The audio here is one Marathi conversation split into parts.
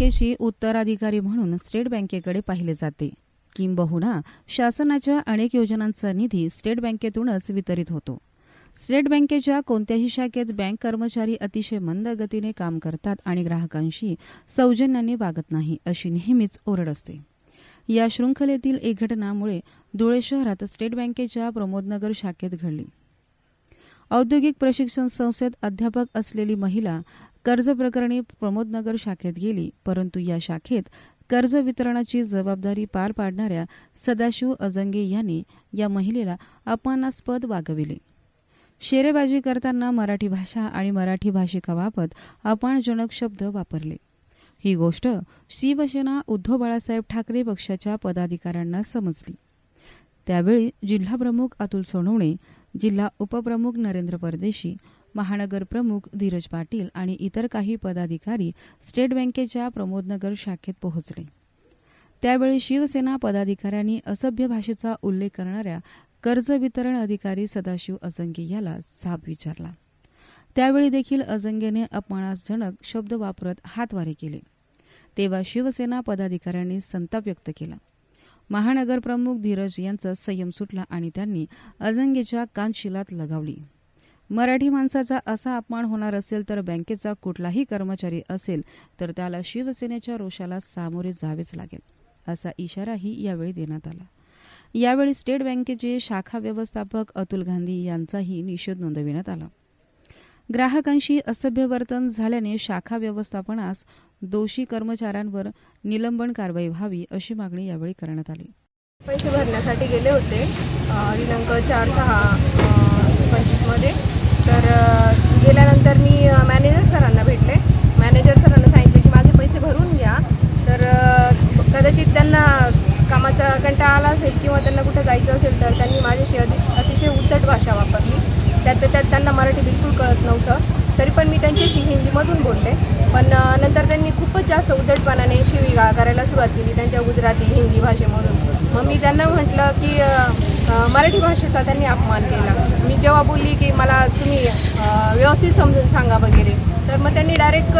पदाची उत्तराधिकारी म्हणून स्टेट बँकेकडे पाहिले जाते. किंबहुना शासनाच्या अनेक योजनांचा निधी स्टेट बँकेतूनच वितरित होतो. स्टेट बँकेच्या कोणत्याही शाखेत बँक कर्मचारी अतिशय मंद गतीने काम करतात आणि ग्राहकांशी सौजन्याने वागत नाही अशी नेहमीच ओरड असते. या शृंखलेतील एक घटनामुळे धुळे शहरात स्टेट बँकेच्या प्रमोदनगर शाखेत घडली. औद्योगिक प्रशिक्षण संस्थेत अध्यापक असलेली महिला कर्ज प्रकरणी प्रमोदनगर शाखेत गेली परंतु या शाखेत कर्ज वितरणाची जबाबदारी पार पाडणाऱ्या सदाशिव अजंगे यांनी या महिलेला अपमानास्पद वागविले. शेरेबाजी करताना मराठी भाषा आणि मराठी भाषिकाबाबत अपमानजनक शब्द वापरले. ही गोष्ट शिवसेना उद्धव बाळासाहेब ठाकरे पक्षाच्या पदाधिकाऱ्यांना समजली. त्यावेळी जिल्हाप्रमुख अतुल सोनवणे जिल्हा उपप्रमुख नरेंद्र परदेशी महानगर प्रमुख धीरज पाटील आणि इतर काही पदाधिकारी स्टेट बँकेच्या प्रमोदनगर शाखेत पोहोचले. त्यावेळी शिवसेना पदाधिकाऱ्यांनी असभ्य भाषेचा उल्लेख करणाऱ्या कर्ज वितरण अधिकारी सदाशिव अजंगे याला साप विचारला. त्यावेळी देखील अजंगेने अपमानाजनक शब्द वापरत हातवारे केले. तेव्हा शिवसेना पदाधिकाऱ्यांनी संताप व्यक्त केला. महानगर प्रमुख धीरज यांचा संयम सुटला आणि त्यांनी अजंगेच्या कानशिलात लगावली. मराठी माणसाचा असा अपमान होणार असेल तर बँकेचा कुठलाही कर्मचारी असेल तर त्याला शिवसेनेच्या रोषाला सामोरे जावेच लागेल असा इशाराही यावेळी देण्यात आला. यावेळी स्टेट बँकेचे शाखा व्यवस्थापक अतुल गांधी यांचाही निषेध नोंदविण्यात आला. ग्राहकांशी असभ्य वर्तन झाल्याने शाखा व्यवस्थापनास दोषी कर्मचाऱ्यांवर निलंबन कारवाई व्हावी अशी मागणी यावेळी करण्यात आली. पैसे भरण्यासाठी गेले होते दिनांक चार सहा पंचवीसमध्ये. असेल किंवा त्यांना कुठं जायचं असेल तर त्यांनी माझ्याशी अतिश अतिशय उद्धट भाषा वापरली. त्यात त्यात त्यांना मराठी बिलकुल कळत नव्हतं. तरी पण मी त्यांच्याशी हिंदीमधून बोलले. पण नंतर त्यांनी खूपच जास्त उद्धटपणाने शिवीगाळ करायला सुरुवात केली. त्यांच्या गुजराती हिंदी भाषेमधून. मग मी त्यांना म्हटलं की मराठी भाषेचा त्यांनी अपमान केला. मी जेव्हा बोलली की मला तुम्ही व्यवस्थित समजून सांगा वगैरे तर मग त्यांनी डायरेक्ट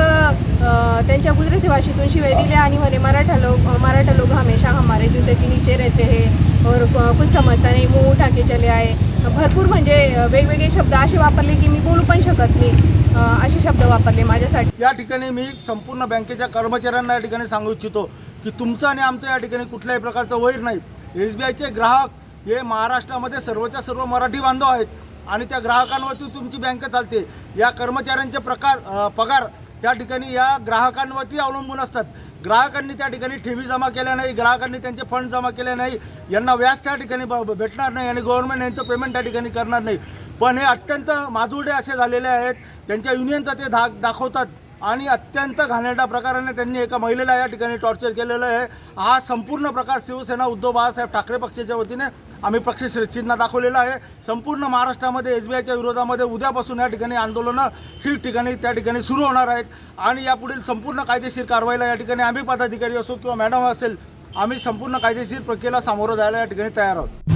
त्यांच्या गुजराती भाषेतून शिवाय दिल्या आणि म्हणे मराठा लोक मराठा लोक हमेशा हमारे जुते की नीचे रहते हैं और कुछ समजता नाही मुंह उठा के चले आहे भरपूर म्हणजे वेगवेगळे शब्द असे वापरले की मी बोलू पण शकत नाही. असे शब्द वापरले माझ्यासाठी. या ठिकाणी मी संपूर्ण बँकेच्या कर्मचाऱ्यांना या ठिकाणी सांगू इच्छितो. की तुमचं आणि आमचं या ठिकाणी कुठल्याही प्रकारचं वैर नाही. एस बी आयचे ग्राहक हे महाराष्ट्रामध्ये सर्वच्या सर्व मराठी बांधव आहेत आणि त्या ग्राहकांवरती तुमची बँक चालते. या कर्मचाऱ्यांचे प्रकार पगार त्या ठिकाणी या ग्राहकांवरती अवलंबून असतात. ग्राहकांनी त्या ठिकाणी ठेवी जमा केल्या नाही ग्राहकांनी त्यांचे फंड जमा केले नाही यांना व्याज त्या ठिकाणी ब- भेटणार नाही आणि गव्हर्नमेंट यांचं पेमेंट त्या ठिकाणी करणार नाही. पण हे अत्यंत माजुर्डे असे झालेले आहेत. त्यांच्या युनियनचा ते धाक दाखवतात. आणि अत्यंत घाणेरडा प्रकाराने त्यांनी एका महिलेला या ठिकाणी टॉर्चर केलेलं आहे. हा संपूर्ण प्रकार शिवसेना उद्धव बाळासाहेब ठाकरे पक्षाच्या वतीने आम्ही पक्ष चिन्ह दाखवलेलं आहे. संपूर्ण महाराष्ट्रामध्ये एस बी आयच्या विरोधामध्ये उद्यापासून या ठिकाणी आंदोलनं ठिकठिकाणी त्या ठिकाणी सुरू होणार आहेत. आणि यापुढील संपूर्ण कायदेशीर कारवाईला या ठिकाणी आम्ही पदाधिकारी असो किंवा मॅडम असेल आम्ही संपूर्ण कायदेशीर प्रक्रियेला सामोरं जायला या ठिकाणी तयार आहोत.